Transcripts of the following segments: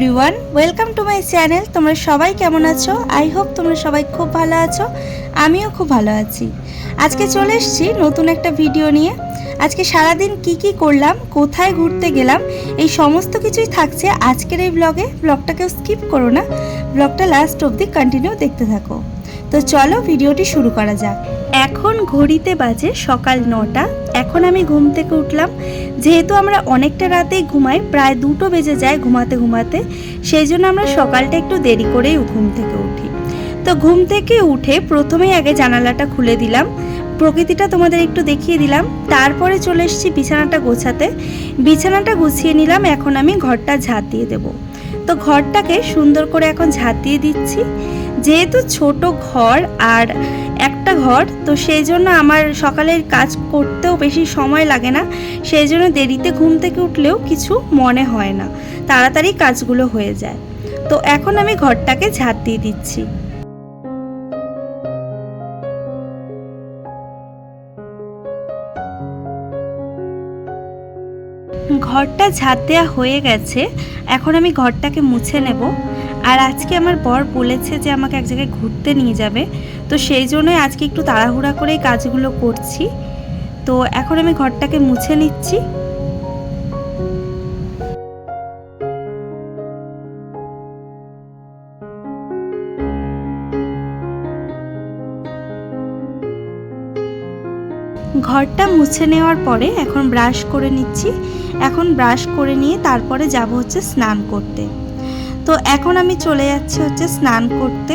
Everyone, welcome to my channel. তোমরা সবাই কেমন আছো? আই হোপ তোমরা সবাই খুব ভালো আছো। আমিও খুব ভালো আছি। আজকে চলে এসেছি নতুন একটা ভিডিও নিয়ে। আজকে সারাদিন কি কি করলাম, কোথায় ঘুরতে গেলাম, এই সমস্ত কিছুই থাকছে আজকের এই ব্লগে ব্লগটাকেও স্কিপ করো না। ব্লগটা লাস্ট অবধি কন্টিনিউ দেখতে থাকো। তো চলো ভিডিওটি শুরু করা যাক। এখন ঘড়িতে বাজে সকাল নটা। এখন আমি ঘুম থেকে উঠলাম। যেহেতু আমরা অনেকটা রাতেই ঘুমাই, প্রায় দুটো বেজে যায় ঘুমাতে ঘুমাতে। সেই জন্য আমরা সকালটা একটু দেরি করেই ঘুম থেকে উঠি। তো ঘুম থেকে উঠে প্রথমেই আগে জানালাটা খুলে দিলাম। প্রকৃতিটা তোমাদের একটু দেখিয়ে দিলাম। তারপরে চলে এসেছি বিছানাটা গোছাতে। বিছানাটা গুছিয়ে নিলাম। এখন আমি ঘরটা ঝাঁট দিয়ে দেব। তো ঘরটাকে সুন্দর করে এখন ঝাঁট দিয়ে দিচ্ছি। যেহেতু ছোট ঘর আর একটা ঘর, তো সেই জন্য আমার সকালের কাজ করতেও বেশি সময় লাগে না। সেই জন্য দেরিতে ঘুম থেকে উঠলেও কিছু মনে হয় না। তাড়াতাড়ি কাজগুলো হয়ে যায়। তো এখন আমি ঘরটাকে ঝাঁট দিয়ে দিচ্ছি। ঘরটা ঝাঁট দেওয়া হয়ে গেছে, এখন আমি ঘরটাকে মুছে নেব। আর আজকে আমার বর বলেছে যে আমাকে এক জায়গায় ঘুরতে নিয়ে যাবে, তো সেই জন্যই আজকে একটু তাড়াহুড়া করেই কাজগুলো করছি। তো এখন আমি ঘরটাকে মুছে নিচ্ছি। ঘরটা মুছে নেওয়ার পরে এখন ব্রাশ করে নিচ্ছি। এখন ব্রাশ করে নিয়ে তারপরে যাব হচ্ছে স্নান করতে। তো এখন আমি চলে যাচ্ছি হচ্ছে স্নান করতে।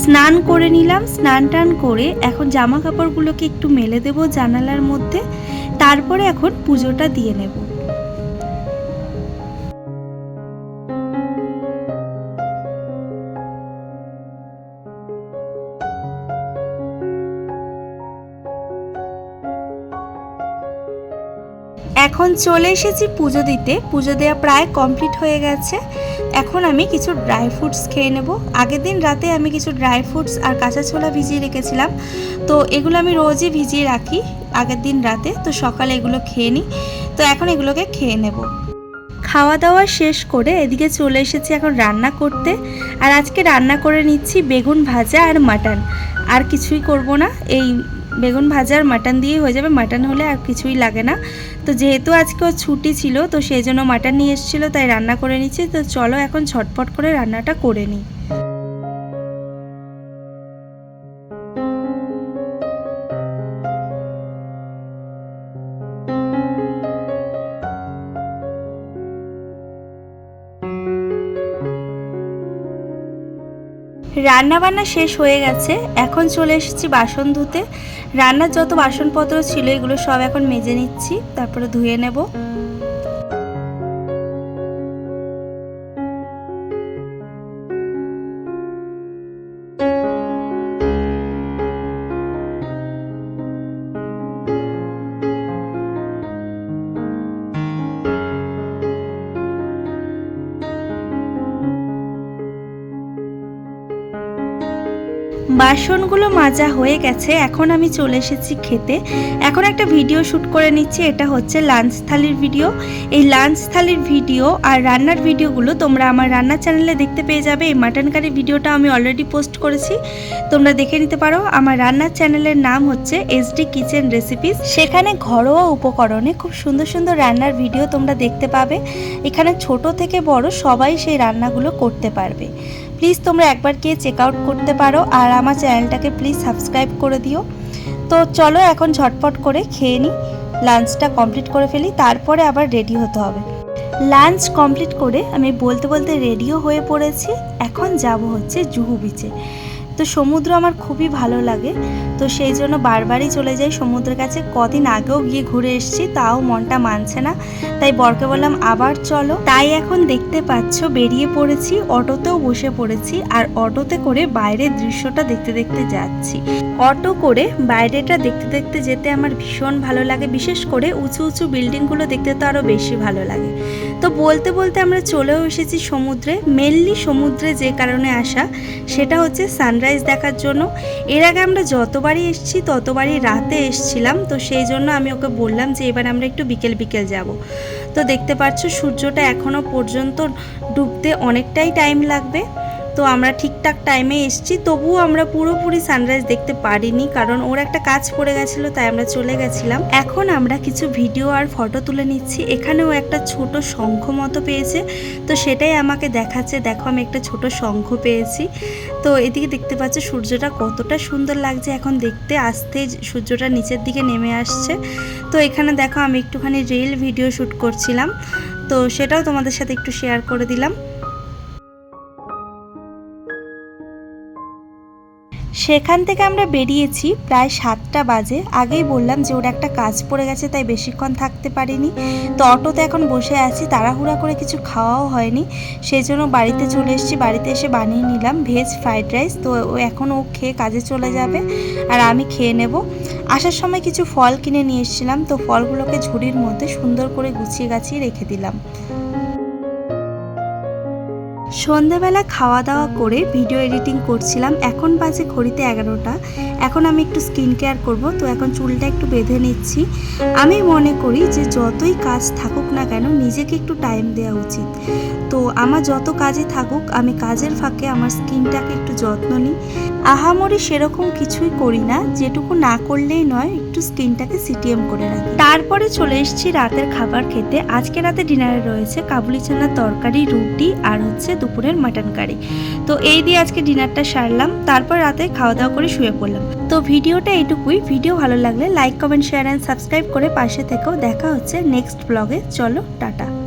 স্নান করে নিলাম, স্নান টান করে এখন জামা কাপড়গুলোকে একটু মেলে দেব জানালার মধ্যে। তারপরে এখন পুজোটা দিয়ে নেব। এখন চলে এসেছি পুজো দিতে। পুজো দেওয়া প্রায় কমপ্লিট হয়ে গেছে। এখন আমি কিছু ড্রাই ফ্রুটস খেয়ে নেব। আগের দিন রাতে আমি কিছু ড্রাই ফ্রুটস আর কাঁচা ছোলা ভিজিয়ে রেখেছিলাম। তো এগুলো আমি রোজই ভিজিয়ে রাখি আগের দিন রাতে। তো সকালে এগুলো খেয়ে নিই। তো এখন এগুলোকে খেয়ে নেব। খাওয়া দাওয়া শেষ করে এদিকে চলে এসেছি এখন রান্না করতে। আর আজকে রান্না করে নিচ্ছি বেগুন ভাজা আর মাটন। আর কিছুই করব না। এই বেগুন ভাজা আর মাটন দিয়ে হয়ে যাবে। মাটন হলে আর কিছুই লাগে না। তো যেহেতু আজকে ওর ছুটি ছিল, তো সেই জন্য মাটন নিয়ে এসেছিল, তাই রান্না করে নিচ্ছি। তো চলো এখন ছটপট করে রান্নাটা করে নিই। রান্না বান্না শেষ হয়ে গেছে, এখন চলে এসেছি বাসন ধুতে। রান্নার যত বাসনপত্র ছিল, এগুলো সব এখন মেজে নিচ্ছি, তারপরে ধুয়ে নেব। বাসনগুলো মাজা হয়ে গেছে, এখন আমি চলে এসেছি খেতে। এখন একটা ভিডিও শ্যুট করে নিচ্ছি, এটা হচ্ছে লাঞ্চ থালির ভিডিও। এই লাঞ্চ থালির ভিডিও আর রান্নার ভিডিওগুলো তোমরা আমার রান্নার চ্যানেলে দেখতে পেয়ে যাবে। এই মাটন কারি ভিডিওটা আমি অলরেডি পোস্ট করেছি। তোমরা দেখে নিতে পারো। আমার রান্নার চ্যানেলের নাম হচ্ছে এসডি কিচেন রেসিপিস সেখানে ঘরোয়া উপকরণে খুব সুন্দর সুন্দর রান্নার ভিডিও তোমরা দেখতে পাবে। এখানে ছোট থেকে বড় সবাই সেই রান্নাগুলো করতে পারবে। প্লিজ তোমরা একবার গিয়ে চেক আউট করতে পারো আর আমার চ্যানেলটাকে প্লিজ সাবস্ক্রাইব করে দিও। তো চলো এখন ঝটপট করে খেয়ে নিই লাঞ্চটা কমপ্লিট করে ফেলি, তারপরে আবার রেডি হতে হবে। লাঞ্চ কমপ্লিট করে আমি বলতে বলতে রেডিও হয়ে পড়েছি, এখন যাব হচ্ছে জুহু বিচে তো সমুদ্র আমার খুবই ভালো লাগে। তো সেই জন্য বারবারই চলে যাই সমুদ্রের কাছে। কদিন আগেও গিয়ে ঘুরে এসেছি, তাও মনটা মানছে না। তাই বরকে বললাম, আবার চলো। তাই এখন দেখতে পাচ্ছ বেরিয়ে পড়েছি, অটোতেও বসে পড়েছি, আর অটোতে করে বাইরের দৃশ্যটা দেখতে দেখতে যাচ্ছি। অটো করে বাইরেটা দেখতে দেখতে যেতে আমার ভীষণ ভালো লাগে, বিশেষ করে উঁচু উঁচু বিল্ডিংগুলো দেখতে তো আরও বেশি ভালো লাগে। তো বলতে বলতে আমরা চলেও এসেছি সমুদ্রে মেনলি সমুদ্রে যে কারণে আসা, সেটা হচ্ছে সানরাইজ দেখার জন্য। এর আগে আমরা যতবারই এসেছি, ততবারই রাতে এসছিলাম, তো সেই জন্য আমি ওকে বললাম যে এবার আমরা একটু বিকেল বিকেল যাব। তো দেখতে পাচ্ছ সূর্যটা এখনও পর্যন্ত ডুবতে অনেকটাই টাইম লাগবে। তো আমরা ঠিকঠাক টাইমে এসেছি, তবুও আমরা পুরোপুরি সানরাইজ দেখতে পারিনি কারণ ওর একটা কাজ পড়ে গেছিল, তাই আমরা চলে গেছিলাম। এখন আমরা কিছু ভিডিও আর ফটো তুলে নিচ্ছি, এখানেও একটা ছোট শঙ্খ মতো পেয়েছে, তো সেটাই আমাকে দেখাচ্ছে, দেখো আমি একটা ছোট শঙ্খ পেয়েছি। তো এদিকে দেখতে পাচ্ছ সূর্যটা কতটা সুন্দর লাগছে, এখন দেখতে আসতে সূর্যটা নিচের দিকে নেমে আসছে। তো এখানে দেখো আমি একটুখানি রিল ভিডিও শ্যুট করছিলাম, তো সেটাও তোমাদের সাথে একটু শেয়ার করে দিলাম। সেখান থেকে আমরা বেরিয়েছি প্রায় সাতটা বাজে। আগেই বললাম যে ওর একটা কাজ পড়ে গেছে, তাই বেশিক্ষণ থাকতে পারিনি। তো অটোতে এখন বসে আছি, তাড়াহুড়া করে কিছু খাওয়াও হয়নি। সেই জন্য বাড়িতে চলে এসেছি, বাড়িতে এসে বানিয়ে নিলাম ভেজ ফ্রাইড রাইস। তো এখন ও খেয়ে কাজে চলে যাবে আর আমি খেয়ে নেব। আসার সময় কিছু ফল কিনে নিয়ে এসেছিলাম, তো ফলগুলোকে ঝুড়ির মধ্যে সুন্দর করে গুছিয়ে গাছিয়ে রেখে দিলাম। সন্ধেবেলা খাওয়া দাওয়া করে ভিডিও এডিটিং করছিলাম। এখন বাজে ঘড়িতে এগারোটা। এখন আমি একটু স্কিন কেয়ার করব, তো এখন চুলটা একটু বেঁধে নিচ্ছি। আমি মনে করি যে যতই কাজ থাকুক না কেন, নিজেকে একটু টাইম দেওয়া উচিত। তো আমার যত কাজে থাকুক, আমি কাজের ফাঁকে আমার স্কিনটাকে একটু যত্ন নিই। আহামরি সেরকম কিছুই করি না, যেটুকু না করলেই নয়, একটু স্কিনটাকে সিটিএম করে রাখি। তারপরে চলে এসেছি রাতের খাবার খেতে। আজকে রাতে ডিনারে রয়েছে কাবুলি চানার তরকারি, রুটি আর হচ্ছে দুপুরের মাটন কারি। তো এই দিয়ে আজকে ডিনারটা সারলাম, তারপর রাতে খাওয়া দাওয়া করে শুয়ে পড়লাম। তো ভিডিওটা এইটুকুই। ভিডিও ভালো লাগলে like, comment, share and subscribe করে পাশে থেকেও দেখা হচ্ছে নেক্সট ব্লগে চলো, টাটা।